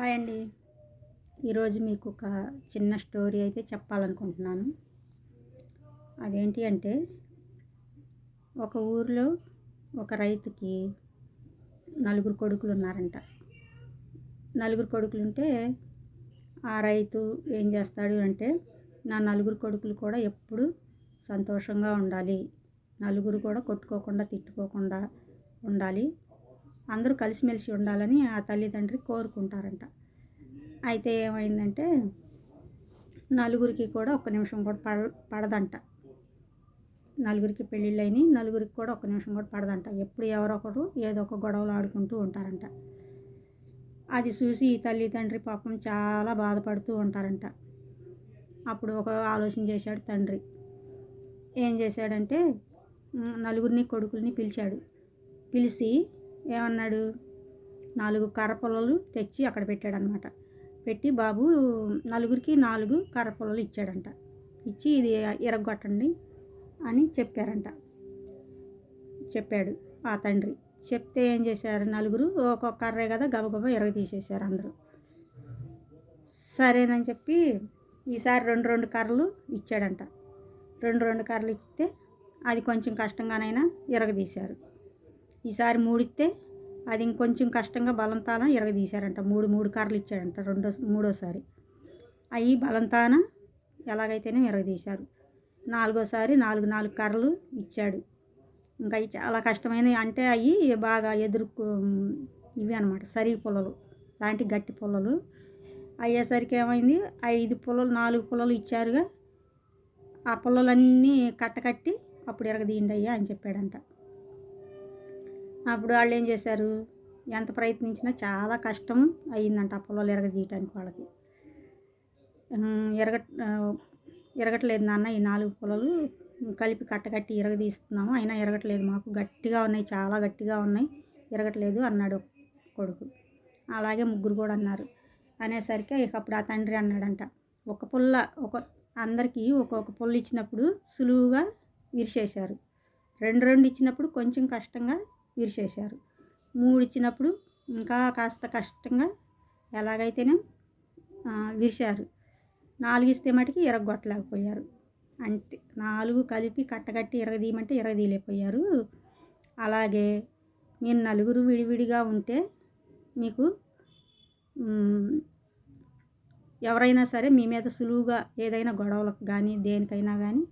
Hi అండి. ఈరోజు మీకు ఒక చిన్న స్టోరీ అయితే చెప్పాలనుకుంటున్నాను. అదేంటి అంటే ఒక ఊరిలో ఒక రైతుకి నలుగురు కొడుకులు ఉన్నారంట నలుగురు కొడుకులు ఉంటే ఆ రైతు ఏం చేస్తాడు అంటే నా నలుగురు కొడుకులు కూడా ఎప్పుడు సంతోషంగా ఉండాలి. నలుగురు కూడా కొట్టుకోకుండా తిట్టుకోకుండా ఉండాలి. అందరూ కలిసిమెలిసి ఉండాలని ఆ తల్లిదండ్రి కోరుకుంటారంట. అయితే ఏమైందంటే నలుగురికి కూడా ఒక్క నిమిషం కూడా పడ పడదంట. నలుగురికి పెళ్ళిళ్ళైన నలుగురికి కూడా ఒక్క నిమిషం కూడా పడదంట. ఎప్పుడు ఎవరొకరు ఏదో ఒక గొడవలు ఆడుకుంటూ ఉంటారంట. అది చూసి ఈ తల్లిదండ్రి పాపం చాలా బాధపడుతూ ఉంటారంట. అప్పుడు ఒక ఆలోచన చేశాడు తండ్రి. ఏం చేశాడంటే నలుగురిని కొడుకుల్ని పిలిచాడు. పిలిచి ఏమన్నాడు? నాలుగు కర్రపుల్లలు తెచ్చి అక్కడ పెట్టాడనమాట పెట్టి బాబు నలుగురికి నాలుగు కర్రపుల్లలు ఇచ్చాడంట. ఇచ్చి ఇది ఇరగొట్టండి అని చెప్పారంట. చెప్పాడు ఆ తండ్రి. చెప్తే ఏం చేశారు? నలుగురు ఒక్కొక్క కర్రే కదా గబగబ ఇరగ తీసేశారు అందరూ. సరేనని చెప్పి ఈసారి రెండు రెండు కర్రలు ఇచ్చాడంట. రెండు రెండు కర్రలు ఇస్తే అది కొంచెం కష్టంగానైనా ఇరగదీశారు ఈసారి మూడిస్తే అది ఇంకొంచెం కష్టంగా బలంతాన ఇరగదీశారంట. మూడు మూడు కర్రలు ఇచ్చాడంట రెండో మూడోసారి. అవి బలంతాన ఎలాగైతేనే ఇరగదీశారు. నాలుగోసారి నాలుగు నాలుగు కర్రలు ఇచ్చాడు. ఇంకా అవి చాలా కష్టమైనవి అంటే అవి బాగా ఎదురు ఇవి అనమాట సరి పుల్లలు లాంటి గట్టి పుల్లలు. అయ్యేసరికి ఏమైంది? ఐదు పుల్లలు నాలుగు పుల్లలు ఇచ్చారుగా. ఆ పుల్లలన్నీ కట్టకట్టి అప్పుడు ఎరగదీయండి అయ్యా అని చెప్పాడంట. అప్పుడు వాళ్ళు ఏం చేశారు? ఎంత ప్రయత్నించినా చాలా కష్టం అయ్యిందంట ఆ పొలాలు ఎరగజీయటానికి వాళ్ళకి. ఎరగ ఎరగట్లేదు నాన్న ఈ నాలుగు పొలాలు కలిపి కట్టకట్టి ఎరగదీస్తున్నాము. అయినా ఎరగట్లేదు మాకు. గట్టిగా ఉన్నాయి చాలా గట్టిగా ఉన్నాయి. ఎరగట్లేదు అన్నాడు కొడుకు. అలాగే ముగ్గురు కూడా అన్నారు. అనేసరికి ఇక అప్పుడు ఆ తండ్రి అన్నాడంట ఒక పుల్ల ఒక అందరికీ ఒక్కొక్క పుల్ల ఇచ్చినప్పుడు సులువుగా విరిచేశారు రెండు రెండు ఇచ్చినప్పుడు కొంచెం కష్టంగా విరిచేశారు మూడు ఇచ్చినప్పుడు ఇంకా కాస్త కష్టంగా ఎలాగైతేనే విరిచారు నాలుగు ఇస్తే మటుకి ఇరగొట్టలేకపోయారు అంటే నాలుగు కలిపి కట్టగట్టి ఇరగదీయమంటే ఇరగదీయలేకపోయారు అలాగే మీరు నలుగురు విడివిడిగా ఉంటే మీకు ఎవరైనా సరే మీ మీద సులువుగా ఏదైనా గొడవలకు కానీ దేనికైనా కానీ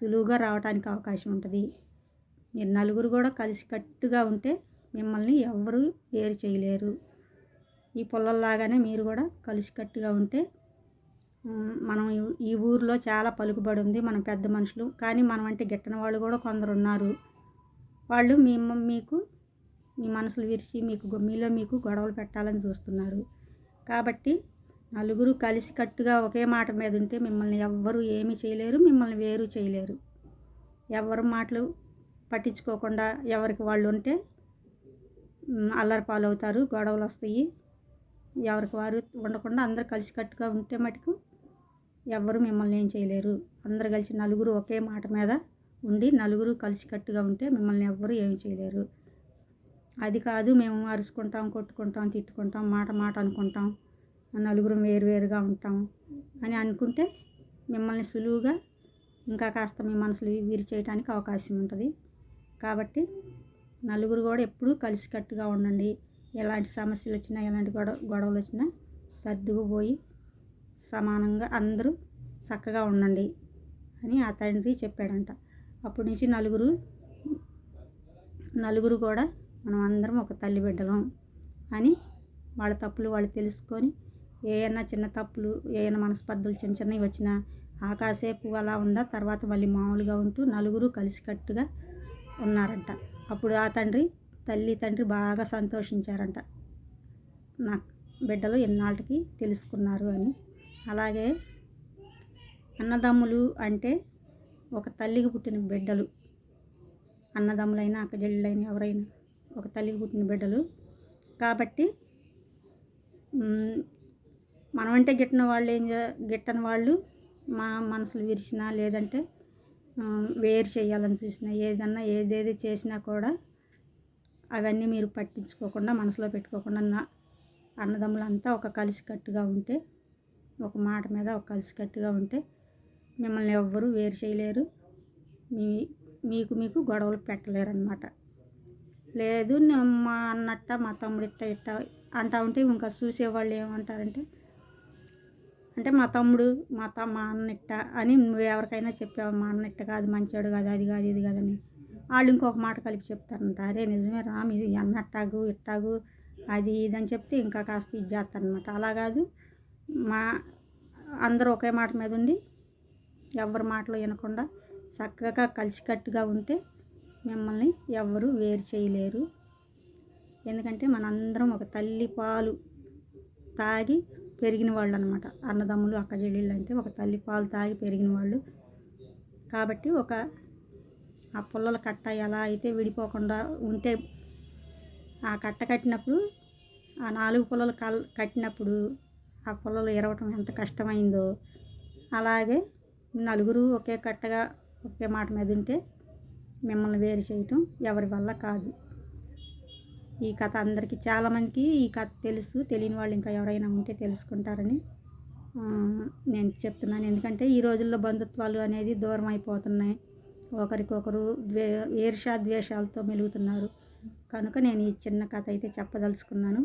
సులువుగా రావడానికి అవకాశం ఉంటుంది. మీరు నలుగురు కూడా కలిసికట్టుగా ఉంటే మిమ్మల్ని ఎవ్వరూ వేరు చేయలేరు. ఈ పొల్లల్లాగానే మీరు కూడా కలిసికట్టుగా ఉంటే మనం ఈ- ఊరిలో ఊర్లో చాలా పలుకుబడి ఉంది మనం పెద్ద మనుషులు. కానీ మనం అంటే గిట్టని వాళ్ళు కూడా కొందరు ఉన్నారు వాళ్ళు మీ మీకు మీ మనసులు విరిచి మీకు మీలో మీకు గొడవలు పెట్టాలని చూస్తున్నారు. కాబట్టి నలుగురు కలిసికట్టుగా ఒకే మాట మీద ఉంటే మిమ్మల్ని ఎవ్వరూ ఏమీ చేయలేరు మిమ్మల్ని వేరు చేయలేరు. ఎవరి మాటలు పట్టించుకోకుండా ఎవరికి వాళ్ళు ఉంటే మ్, అల్లరి పాలవుతారు గొడవలు వస్తాయి ఎవరికి వారు ఉండకుండా అందరు కలిసికట్టుగా ఉంటే మటుకు ఎవ్వరు మిమ్మల్ని ఏం చేయలేరు. అందరు కలిసి నలుగురు ఒకే మాట మీద ఉండి నలుగురు కలిసికట్టుగా ఉంటే మిమ్మల్ని ఎవ్వరు ఏమి చేయలేరు. అది కాదు మేము అరుచుకుంటాం కొట్టుకుంటాం తిట్టుకుంటాం మాట మాట అనుకుంటాం నలుగురు వేరువేరుగా ఉంటాం అని అనుకుంటే మిమ్మల్ని సులువుగా ఇంకా కాస్త మీ మనసులు విరిచేయడానికి అవకాశం ఉంటుంది. కాబట్టి నలుగురు కూడా ఎప్పుడూ కలిసికట్టుగా ఉండండి. ఎలాంటి సమస్యలు వచ్చినా ఎలాంటి గొడవ గొడవలు వచ్చినా సర్దుకుపోయి సమానంగా అందరూ చక్కగా ఉండండి అని ఆ తండ్రి చెప్పాడంట. అప్పటి నుంచి నలుగురు నలుగురు కూడా మనం అందరం ఒక తల్లి బిడ్డలం అని వాళ్ళ తప్పులు వాళ్ళు తెలుసుకొని ఏమైనా చిన్న తప్పులు ఏమైనా మనస్పర్ధలు చిన్న చిన్నవి వచ్చినా ఆ కాసేపు అలా ఉండ తర్వాత మళ్ళీ మామూలుగా ఉంటూ నలుగురు కలిసికట్టుగా ఉన్నారంట. అప్పుడు ఆ తండ్రి తల్లి తండ్రి బాగా సంతోషించారంట. నా బిడ్డలు ఎన్నాళ్ళకి తెలుసుకున్నారు అని. అలాగే అన్నదమ్ములు అంటే ఒక తల్లికి పుట్టిన బిడ్డలు. అన్నదమ్ములైనా అక్కజెళ్ళైనా ఎవరైనా ఒక తల్లికి పుట్టిన బిడ్డలు. కాబట్టి మనమంటే మనం అంటే గిట్టిన వాళ్ళు ఏం గిట్టని వాళ్ళు మా మనసులు విరిచినా లేదంటే వేరు చేయాలని చూసినా ఏదన్నా ఏదేది చేసినా కూడా అవన్నీ మీరు పట్టించుకోకుండా మనసులో పెట్టుకోకుండా నా అన్నదమ్ములంతా ఒక కలిసికట్టుగా ఉంటే ఒక మాట మీద ఒక కలిసికట్టుగా ఉంటే మిమ్మల్ని ఎవ్వరూ వేరు చేయలేరు. మీ మీకు మీకు గొడవలు పెట్టలేరు అనమాట లేదు మా అన్నట్ట మా తమ్ముడిట్ట ఇట్ట అంటా ఉంటే ఇంకా చూసేవాళ్ళు ఏమంటారంటే అంటే మా తమ్ముడు మా త మా అన్నిట్ట అని నువ్వు ఎవరికైనా చెప్పావు మా అన్న ఇట్ట కాదు మంచోడు కాదు అది కాదు ఇది కాదని వాళ్ళు ఇంకొక మాట కలిపి చెప్తారంట అరే నిజమే రా మీది అన్నట్టాగు ఇట్టాగు అది ఇది అని చెప్తే ఇంకా కాస్త ఇది చేస్తారనమాట అలా కాదు మా అందరూ ఒకే మాట మీద ఉండి ఎవరి మాటలు వినకుండా చక్కగా కలిసికట్టుగా ఉంటే మిమ్మల్ని ఎవ్వరూ వేరు చేయలేరు. ఎందుకంటే మనందరం ఒక తల్లి పాలు తాగి పెరిగిన వాళ్ళు అనమాట అన్నదమ్ములు అక్క చెల్లెళ్ళు అంటే ఒక తల్లి పాలు తాగి పెరిగిన వాళ్ళు. కాబట్టి ఒక ఆ పుల్లల కట్ట ఎలా అయితే విడిపోకుండా ఉంటే ఆ కట్ట కట్టినప్పుడు ఆ నాలుగు పుల్లలు కల్ కట్టినప్పుడు ఆ పుల్లలు ఎరవటం ఎంత కష్టమైందో అలాగే నలుగురు ఒకే కట్టగా ఒకే మాట మీద ఉంటే మిమ్మల్ని వేరు చేయటం ఎవరి వల్ల కాదు. ఈ కథ అందరికీ చాలామందికి ఈ కథ తెలుసు తెలియని వాళ్ళు ఇంకా ఎవరైనా ఉంటే తెలుసుకుంటారని నేను చెప్తున్నాను. ఎందుకంటే ఈ రోజుల్లో బంధుత్వాలు అనేది దూరం అయిపోతున్నాయి ఒకరికొకరు ద్వే ఈర్షా ద్వేషాలతో మెలుగుతున్నారు. కనుక నేను ఈ చిన్న కథ అయితే చెప్పదలుచుకున్నాను.